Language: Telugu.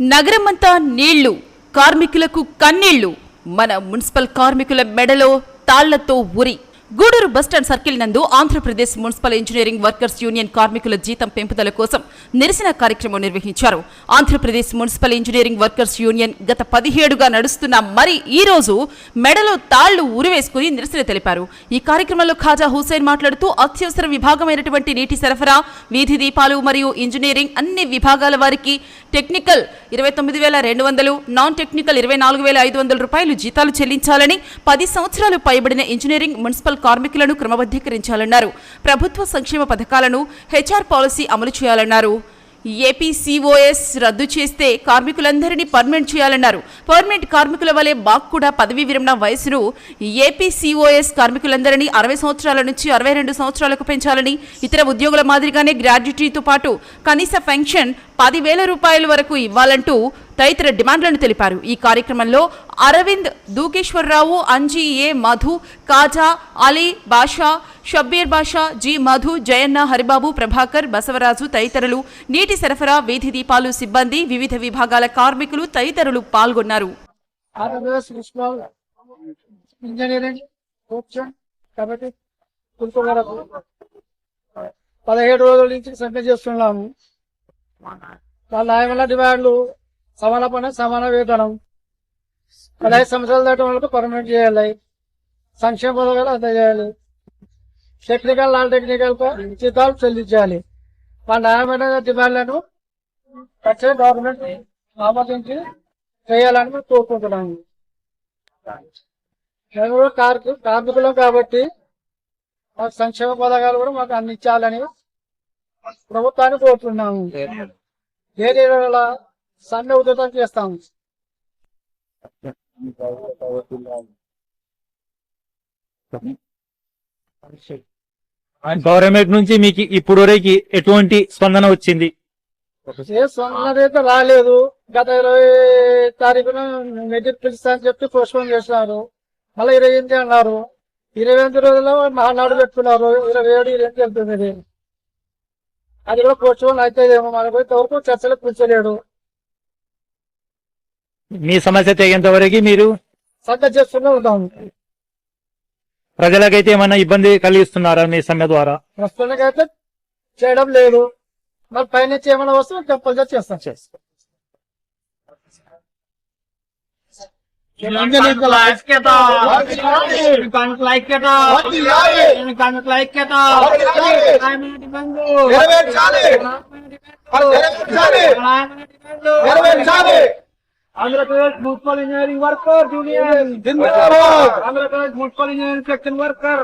నగరమంతా నీళ్ళు కార్మికులకు కన్నీళ్ళు. మన మున్సిపల్ కార్మికుల మెడలో తాళ్ళతో ఉరి. గూడూరు బస్టాండ్ సర్కిల్ నందు Andhra Pradesh municipal engineering workers union కార్మికుల జీతం పెంపుదల కోసం నిరసన కార్యక్రమం నిర్వహించారు. Andhra Pradesh municipal engineering workers union గత పదిహేడుగా నడుస్తున్న మరి ఈ రోజు మెడలో తాళ్ళు ఉరివేసుకుని నిరసన తెలిపారు. ఈ కార్యక్రమంలో ఖాజా హుసేన్ మాట్లాడుతూ అత్యవసర విభాగమైనటువంటి నీటి సరఫరా వీధి దీపాలు మరియు ఇంజనీరింగ్ అన్ని విభాగాల వారికి టెక్నికల్ ఇరవై తొమ్మిది వేల రెండు వందలు నాన్ టెక్నికల్ ఇరవై నాలుగు వేల ఐదు వందల రూపాయలు జీతాలు చెల్లించాలని పది సంవత్సరాలు పైబడిన ఇంజనీరింగ్ మున్సిపల్ కార్మికులను క్రమబద్ధీకరించాలన్నారు. ప్రభుత్వ సంక్షేమ పథకాలను హెచ్ఆర్ పాలసీ అమలు చేయాలన్నారు. ఏపీసీఓఎస్ రద్దు చేస్తే కార్మికులందరినీ పర్మనెంట్ చేయాలన్నారు. పర్మనెంట్ కార్మికుల వలె మాకు కూడా పదవీ విరమణ వయసును ఏపీసీఓఎస్ కార్మికులందరినీ అరవై సంవత్సరాల నుంచి అరవై రెండు సంవత్సరాలకు పెంచాలని ఇతర ఉద్యోగుల మాదిరిగానే గ్రాడ్యుటీతో పాటు కనీస పెన్షన్ పదివేల రూపాయల వరకు ఇవ్వాలంటూ తదితర డిమాండ్లను తెలిపారు. ఈ కార్యక్రమంలో అరవింద్ దూకేశ్వరరావు అంజీ ఏ మధు కాజా అలీ బాషా షబ్బీర్ బాషా జి మధు జయన్న హరిబాబు ప్రభాకర్ బసవరాజు తదితరులు నీటి సరఫరా వీధి దీపాలు సిబ్బంది వివిధ విభాగాల కార్మికులు తదితరులు పాల్గొన్నారు. ఇంజనీరింగ్ కాబట్టి వరకు పదిహేడు రోజుల నుంచి సమ్మె చేస్తున్నాము. వాళ్ళ ఆయన డిమాండ్లు సమాన పని సమాన వేతనం. పదహైదు సంవత్సరాల దాటి వాళ్ళకు పర్మనెంట్ చేయాలి. సంక్షేమ పథకాలు అందజేయాలి టెక్నికల్ నాన్ టెక్నికల్ జీతాలు చెల్లించాలి. మా న్యాయమైన డిమాండ్లను వచ్చే గవర్నమెంట్ ఆమోదించి చేయాలని మేము కోరుకుంటున్నాము. మేము కూడా కార్మికు కార్మికులం కాబట్టి మాకు సంక్షేమ పథకాలు కూడా మాకు అందించాలని ప్రభుత్వాన్ని కోరుతున్నాము. ఏది సమ్మె ఉధృతం చేస్తాము గవర్నమెంట్ నుంచి మీకు ఇప్పుడు వరకు ఎటువంటి స్పందన వచ్చింది? ఏ సొంతైతే రాలేదు. గత ఇరవై తారీఖున మెట్రిక్ పిలుస్తా అని చెప్పి పోస్ట్పోన్ చేసినారు. మళ్ళీ ఇరవై ఎనిమిది అన్నారు. ఇరవై ఎనిమిది రోజుల్లో మహానాడు పెట్టుకున్నారు. ఇరవై ఏడు ఇరవై ఎనిమిది వెళ్తుంది. అది కూడా పోస్ట్పోన్ అవుతుందేమో మనకు ఇంతవరకు చర్చలకు పిలిచలేడు మీ సమస్య తెగేంత వరకు మీరు సమ్మె చేస్తూనే ఉంటాము ప్రజలకైతే ఏమైనా ఇబ్బంది కలిగిస్తున్నారా మీ సమ్మె ద్వారా? ప్రస్తుతానికైతే చేయడం లేదు. మరి పైనుంచి ఏమైనా వస్తే కంపల్సరీ చేస్తాం. Andhra Pradesh municipal engineering worker union Andhra Pradesh municipal engineering section worker